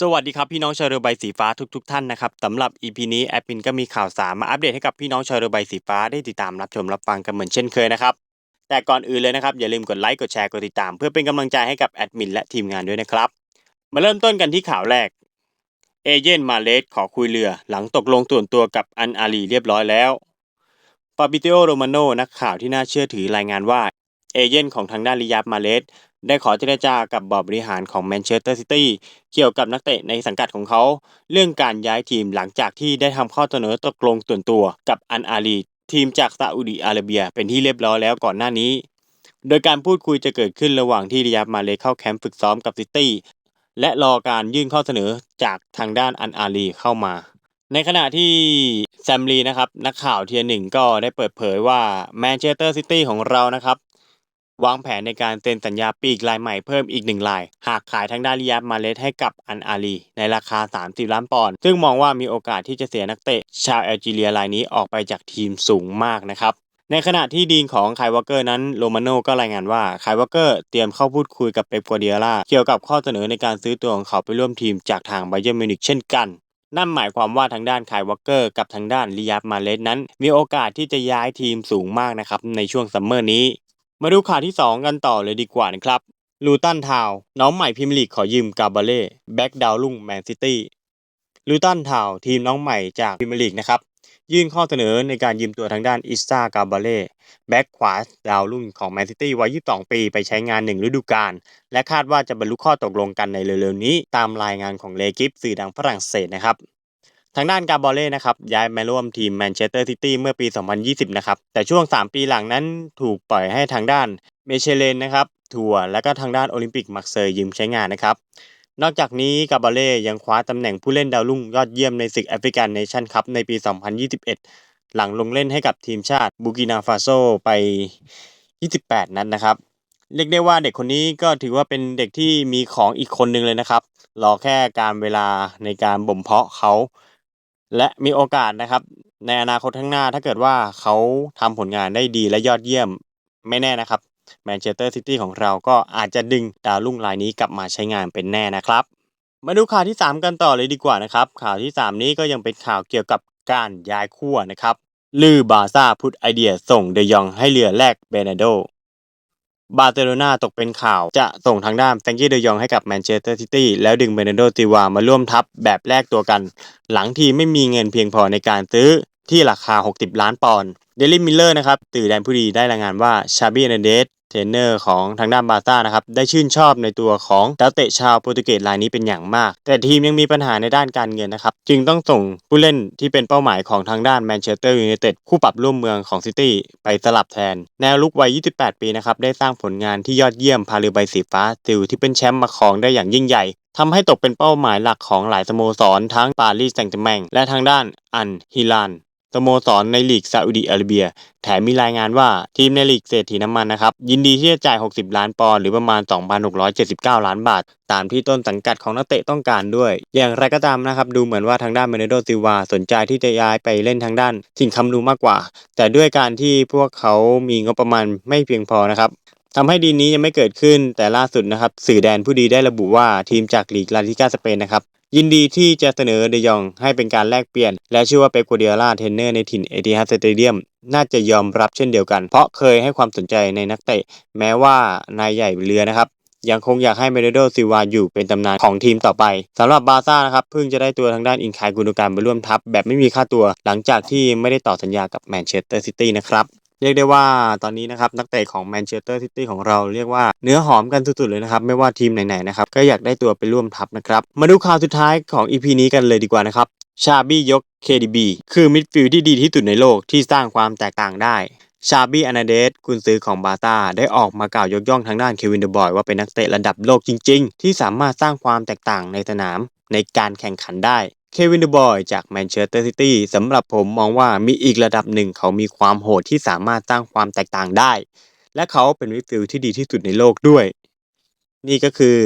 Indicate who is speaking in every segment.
Speaker 1: สวัสดีครับพี่น้องชาวเรือใบสีฟ้าทุกๆทท่านนะครับสำหรับ EP นี้แอดมินก็มีข่าวสารมาอัปเดตให้กับพี่น้องชาวเรือใบสีฟ้าได้ติดตามรับชมรับฟังกันเหมือนเช่นเคยนะครับแต่ก่อนอื่นเลยนะครับอย่าลืมกดไลค์กดแชร์กดติดตาม เพื่อเป็นกำลังใจให้กับแอดมินและทีมงานด้วยนะครับ มาเริ่มต้นกันที่ข่าวแรกเอเจนมาเลสขอคุยเรือ หลังตกลงส่วนตัวกับอันอาลีเรียบร้อยแล้วฟาบิเตโอโรมาโนนักข่าวที่น่าเชื่อถือรายงานว่าเอเจนของทางด้านริยับมาเลส ได้ขอเจรจากับบอร์ดบริหารของแมนเชสเตอร์ซิตี้เกี่ยวกับนักเตะในสังกัดของเขา เรื่องการย้ายทีมหลังจากที่ได้ทำข้อเสนอตกลงส่วนตัวกับอันอาลีทีมจากซาอุดิอาระเบียเป็นที่เรียบร้อยแล้วก่อนหน้านี้ โดยการพูดคุยจะเกิดขึ้นระหว่างที่ริยับมาเลเข้าแคมป์ฝึกซ้อมกับซิตี้และรอการยื่นข้อเสนอจากทางด้านอันอาลีเข้ามา ในขณะที่แซมลีนะครับนักข่าวเทียหนึ่งก็ได้เปิดเผยว่าแมนเชสเตอร์ซิตี้ของเรานะครับ วางแผนในการเซ็นสัญญาปีกรายใหม่เพิ่มอีกหนึ่งราย หากขายทางด้านริยับมาเลสให้กับอันอาลี ในราคา 30 ล้านปอนด์ซึ่งมองว่ามีโอกาสที่จะเสียนักเตะ ชาวแอลจีเรียรายนี้ออกไปจากทีมสูงมากนะครับในขณะที่ดีนของไคลวอเกอร์นั้นโรมาโนก็รายงานว่าไคลวอเกอร์เตรียมเข้าพูดคุยกับเป๊ปกัวเดียร่าเกี่ยวกับข้อเสนอในการซื้อตัวของเขาไปร่วมทีมจากทางไบเยอร์มิวนิกเช่นกัน นั่นหมายความว่าทางด้านไคลวอเกอร์กับทางด้านริยับมาเลสนั้น มีโอกาสที่จะย้ายทีมสูงมากนะครับในช่วงซัมเมอร์นี้ มาดูข่าวที่ 2 กันต่อเลยดีกว่านะครับลูตันทาวน้องใหม่พิมลีกขอยืมกาบาเล่แบ็กดาวลุ่งแมนซิตี้ลูตันทาวทีมน้องใหม่จากพิมลีกนะครับยื่นข้อเสนอในการยืมตัวทางด้านอิสตากาบาเล่แบ็กขวาดาวรุ่งของแมนซิตี้วัย 22 ปีไปใช้งาน 1 ฤดูกาลและคาดว่าจะบรรลุข้อตกลงกันในเร็วๆนี้ ตามรายงานของเลกิฟสื่อดังฝรั่งเศสนะครับ ทางด้านกาบอเล่นะครับย้ายมาร่วมทีมแมนเชสเตอร์ซิตี้เมื่อปี 2020 นะครับ แต่ช่วง 3 ปีหลังนั้นถูกปล่อยให้ทางด้านเมเชเลนนะครับทัวร์และก็ทางด้านโอลิมปิกมักเซย์ยืมใช้งานนะครับนอกจากนี้กาบาเล่ยังคว้าตำแหน่งผู้เล่นดาวรุ่งยอดเยี่ยมในศึกแอฟริกันเนชั่นคัพในปี 2021 หลังลงเล่นให้กับทีมชาติบูกินาฟาโซไป 28 นัดนะครับ เรียกได้ว่าเด็กคนนี้ก็ถือว่าเป็นเด็กที่มีของอีกคนหนึ่งเลยนะครับ รอแค่การเวลาในการบ่มเพาะเขา และมีโอกาสนะครับ ในอนาคตข้างหน้าถ้าเกิดว่าเขาทำผลงานได้ดีและยอดเยี่ยมไม่แน่นะครับแมนเชสเตอร์ซิตี้ของเราก็อาจจะดึงดาวรุ่งรายนี้กลับมาใช้งานเป็นแน่นะครับ มาดูข่าวที่ 3 กันต่อเลยดีกว่านะครับ ข่าวที่ 3 นี้ก็ยังเป็นข่าวเกี่ยวกับการย้ายขั้วนะครับลือบาซ่าพุทไอเดียส่งเดยองให้เรือแลกเบเนโด บาร์เซโลนาตกเป็นข่าว จะส่งทางด้านแฟรงกี้เดยองให้กับแมนเชสเตอร์ซิตี้แล้วดึงเบเนโดติวามาร่วมทัพแบบแลกตัวกัน หลังทีไม่มีเงินเพียงพอในการซื้อ ที่ราคา 60 ล้านปอนด์เดลิมิลเลอร์นะครับตื่อแดนผู้ดีได้รายงานว่าชาบีเนเดสเทรนเนอร์ของทางด้านบาซ่านะครับได้ชื่นชอบในตัวของดาวเตะชาวโปรตุเกสรายนี้เป็นอย่างมาก แต่ทีมยังมีปัญหาในด้านการเงินนะครับ จึงต้องส่งผู้เล่นที่เป็นเป้าหมายของทางด้านแมนเชสเตอร์ยูไนเต็ดคู่ปรับร่วมเมืองของซิตี้ไปสลับแทน แนวลุกวัย 28 ปีนะครับได้สร้างผลงานที่ยอดเยี่ยมพาเรือใบสีฟ้าติวที่เป็นแชมป์มาครองได้อย่างยิ่งใหญ่ทำให้ตกเป็นเป้าหมายหลักของหลายสโมสรทั้งปารีสแซงต์แชร์แมงและทางด้านอันฮิลาน สโมสรในลีกซาอุดิอาระเบีย แถมมีรายงานว่าทีมในลีกเศรษฐีน้ำมันนะครับ ยินดีที่จะจ่าย 60 ล้านปอนด์หรือประมาณ 2,679 ล้านบาท ตามที่ต้นสังกัดของนักเตะต้องการด้วย อย่างไรก็ตามนะครับ ดูเหมือนว่าทางด้านเมเนโดซิวาสนใจที่จะย้ายไปเล่นทางด้านสิ่งคำนูมากกว่า แต่ด้วยการที่พวกเขามีงบประมาณไม่เพียงพอนะครับทำให้ดีนี้ยังไม่เกิดขึ้นแต่ล่าสุดนะครับ สื่อแดนผู้ดีได้ระบุว่าทีมจากลีกลาลิกาสเปนนะครับ ยินดีที่จะเสนอเดยองให้เป็นการแลกเปลี่ยน และเชื่อว่าเป๊ปกัวเดียร่าเทรนเนอร์ในถิ่นเอติฮัดสเตเดียมน่าจะยอมรับเช่นเดียวกัน เพราะเคยให้ความสนใจในนักเตะ แม้ว่านายใหญ่เรือนะครับ ยังคงอยากให้เมเดโดซิวาอยู่เป็นตำนานของทีมต่อไปสำหรับบาซ่านะครับเพิ่งจะได้ตัวทางด้านอินคายกุนการไปร่วมทัพแบบไม่มีค่าตัว หลังจากที่ไม่ได้ต่อสัญญากับแมนเชสเตอร์ซิตี้นะครับ เรียกได้ว่าตอนนี้นะครับนักเตะของแมนเชสเตอร์ซิตี้ของเราเรียกว่าเนื้อหอมกันสุดๆเลยนะครับ ไม่ว่าทีมไหนๆนะครับก็อยากได้ตัวไปร่วมทัพนะครับ มาดูข่าวสุดท้ายของ EP นี้กันเลยดีกว่านะครับชาบี้ยก KDB คือมิดฟิลด์ที่ดีที่สุดในโลกที่สร้างความแตกต่างได้ชาบี้อนาเดสกุนซือของบาตาได้ออกมากล่าวยกย่องทางด้านเควินเดบอยว่าเป็นนักเตะระดับโลกจริง ๆ ที่สามารถสร้างความแตกต่างในสนามในการแข่งขันได้ เควินเดบอยจากแมนเชสเตอร์ซิตี้สำหรับผมมองว่ามีอีกระดับหนึ่งเขามีความโหดที่สามารถสร้างความแตกต่างได้ และเขาเป็นวิฟิลที่ดีที่สุดในโลกด้วย นี่ก็คือ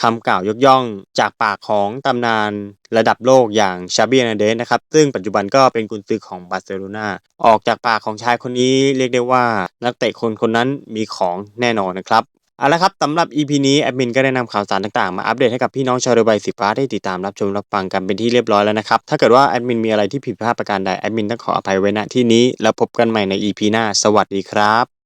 Speaker 1: คำกล่าวยกย่องจากปากของตำนานระดับโลกอย่างชาบีนาเดสนะครับ ซึ่งปัจจุบันก็เป็นกุนซือของบาร์เซโลนาออกจากปากของชายคนนี้เรียกได้ว่านักเตะคนคนนั้นมีของแน่นอนนะครับ เอาละครับสำหรับ EP นี้แอดมินก็ได้นำข่าวสารต่างๆ มาอัปเดตให้กับพี่น้องชาวเรือใบสีฟ้าได้ติดตามรับชมรับฟังกันเป็นที่เรียบร้อยแล้วนะครับ ถ้าเกิดว่าแอดมินมีอะไรที่ผิดพลาดประการใดแอดมินต้องขออภัยไว้ณที่นี้ แล้วพบกันใหม่ใน EP หน้า สวัสดีครับ